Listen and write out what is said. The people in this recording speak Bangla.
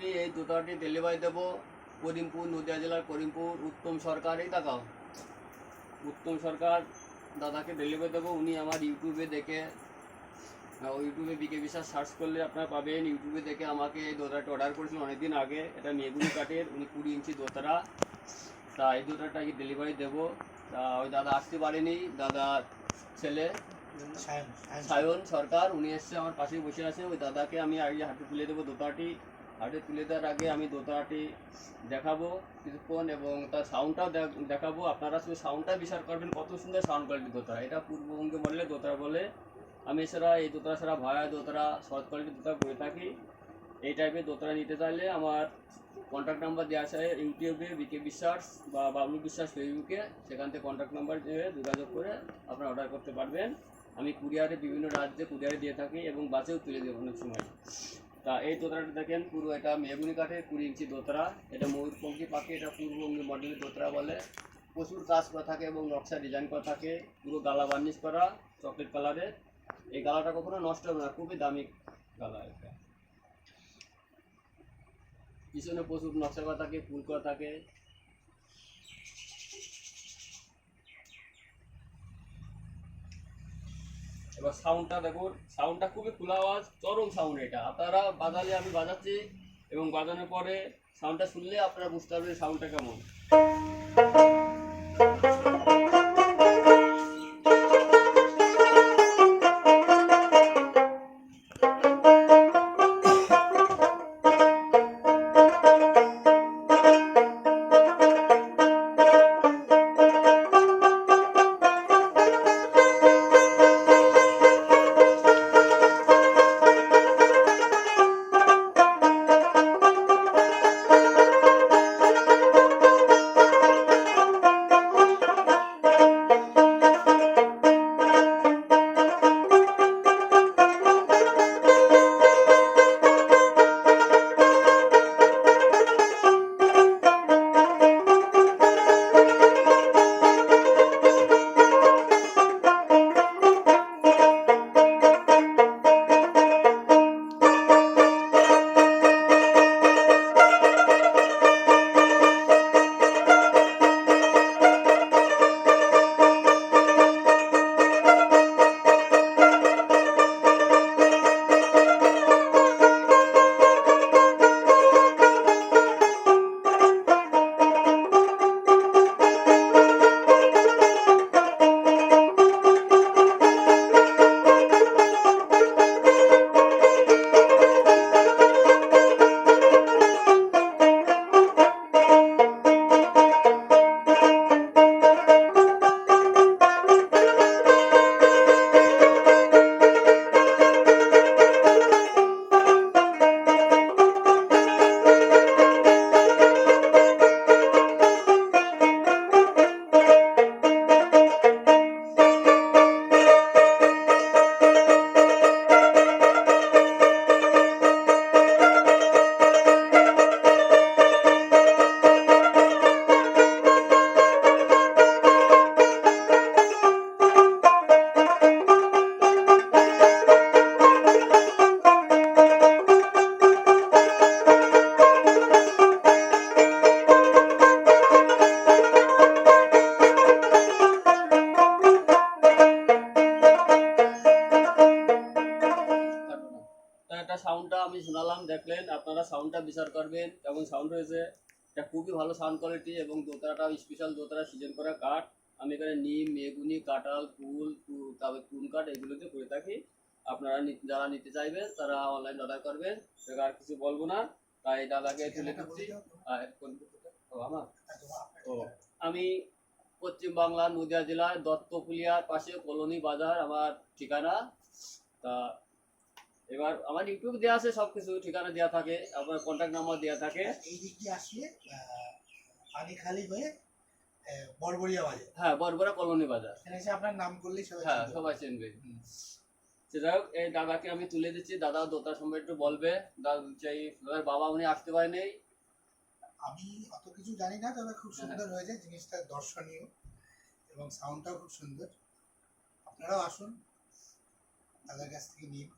আমি এই জুতাটি ডেলিভারি দেবো। করিমপুর নদিয়া জেলার করিমপুর উত্তম সরকার এই তাকাও উত্তম সরকার দাদাকে ডেলিভারি দেবো। উনি আমার ইউটিউবে দেখে ইউটিউবে বিকে বিশ্বাস সার্চ করলে আপনারা পাবেন। ইউটিউবে দেখে আমাকে এই দোতারাটা অর্ডার করেছিলেন অনেকদিন আগে। এটা মেগুনি কাঠের উনি কুড়ি ইঞ্চি দোতারা তা এই দোতারাটাকে ডেলিভারি দেবো। তা ওই দাদা আসতে পারেনি। দাদার ছেলে সায়ন সরকার উনি এসছে আমার পাশে বসে আছে। ওই দাদাকে আমি আগে হাতে তুলে দেবো দোতাটি হাতে তুলে দেওয়ার আগে আমি দোতাটি দেখাবো কিছুক্ষণ এবং তার সাউন্ডটাও দেখাবো। আপনারা শুধু সাউন্ডটা বিচার করবেন, কত সুন্দর সাউন্ড কোয়ালিটি দোতারা এটা পূর্ববঙ্গে বললে দোতারা বলে। আমি এছাড়া এই দোতারা ছাড়া ভায়া দোতারা শর্ট কোয়ালিটি দোতারা করে থাকি। এই টাইপের দোতারা নিতে চাইলে আমার কন্ট্যাক্ট নাম্বার দেওয়া আছে ইউটিউবে বিকে বিশ্বাস বা বাবলু বিশ্বাস ফেসবুকে। সেখান থেকে কন্ট্যাক্ট নাম্বার দিয়ে যোগাযোগ করে আপনারা অর্ডার করতে পারবেন। আমি কুরিয়ারে বিভিন্ন রাজ্যে কুরিয়ারে দিয়ে থাকি এবং বাসেও তুলে দেবো অনেক সময়। তা এই দোতরাটা দেখেন, পুরো এটা মেগুনি কাঠের কুড়ি ইঞ্চি দোতরা এটা ময়ূরপঙ্খী পাখি, এটা পূর্ববঙ্গী মডেলের দোতরা বলে। প্রচুর কাজ করা থাকে এবং নকশা ডিজাইন করা থাকে। পুরো গালা বার্নিশ করা চকলেট কালারের এই গালাটা কখনো নষ্ট হবে না, খুবই দামি গালা এটা। পিছনে প্রচুর নকশা করা থাকে, ফুল করা থাকে। এবার সাউন্ডটা দেখুন সাউন্ডটা খুবই খোলা আওয়াজ, চরম সাউন্ড এটা। আপনারা বাজালে, আমি বাজাচ্ছি, এবং বাজানোর পরে সাউন্ডটা শুনলে আপনারা বুঝতে পারবেন সাউন্ডটা কেমন। সাউন্ডটা আমি শোনালাম, দেখলেন, আপনারা সাউন্ডটা বিচার করবেন কেমন সাউন্ড হয়েছে এটা খুবই ভালো সাউন্ড কোয়ালিটি এবং দোতারাটা স্পেশাল দোতারা সিজন করা কাঠ। আমি এখানে নিম, মেগুনি, কাঁঠাল, ফুল তারপরে চুন কাঠ এগুলোতে করে থাকি। আপনারা যারা নিতে চাইবেন, তারা অনলাইন অর্ডার করবেন। আর কিছু বলব না। তাই দাদাকে তুলে দিচ্ছি। কোন- আমার। ও, আমি পশ্চিম বাংলা নদিয়া জেলার দত্তপুলিয়ার পাশে কলোনি বাজার, আমার ঠিকানা। তা এবার আমার ইউটিউব দেওয়া আছে সব কিছু ঠিকানা দেওয়া থাকে আপনার কন্ট্যাক্ট নাম্বার দেওয়া থাকে। এই দিক দিয়ে আসলে খালি হয়ে বড়বড়িয়া বাজে হ্যাঁ বরবরা কলোনি বাজার। এসে আপনার নাম করলেই সবাই হ্যাঁ। সবাই চিনবে। সেটা হোক এই দাদাকে আমি তুলে দিচ্ছি। দাদা দোতার সম্বন্ধে একটু বলবে। দাদা চাই দাদার বাবা উনি আসতে পারেনি। আমি অত কিছু জানি না তবে খুব সুন্দর হয়েছে। জিনিসটা দর্শনীয় এবং সাউন্ডটাও খুব সুন্দর। আপনারাও আসুন। দাদার কাছ থেকে নিন।